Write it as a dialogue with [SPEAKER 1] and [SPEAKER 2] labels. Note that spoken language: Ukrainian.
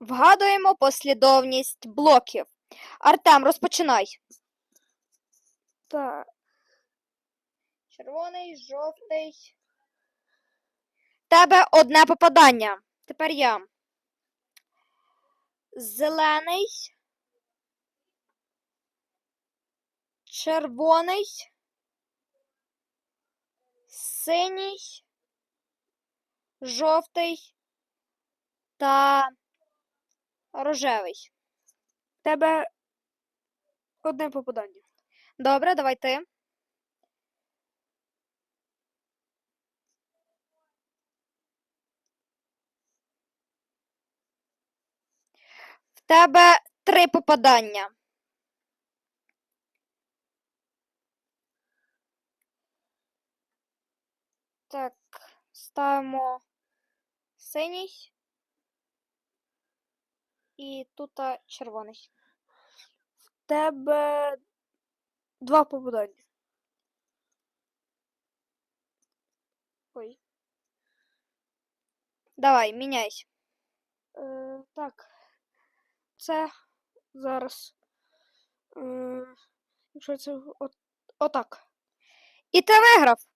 [SPEAKER 1] Вгадуємо послідовність блоків. Артем, розпочинай.
[SPEAKER 2] Так.
[SPEAKER 1] Червоний, жовтий. Тебе одне попадання. Тепер я. Зелений. Червоний. Синій. Жовтий та рожевий.
[SPEAKER 2] Тебе одне попадання.
[SPEAKER 1] Добре, давай ти. В тебе три попадання. Так, ставимо синій. І тут червоний.
[SPEAKER 2] Тебе два попадання.
[SPEAKER 1] Ой. Давай, міняйся.
[SPEAKER 2] Е, так. Це зараз. Е, якщо це от, отак.
[SPEAKER 1] І ти виграв.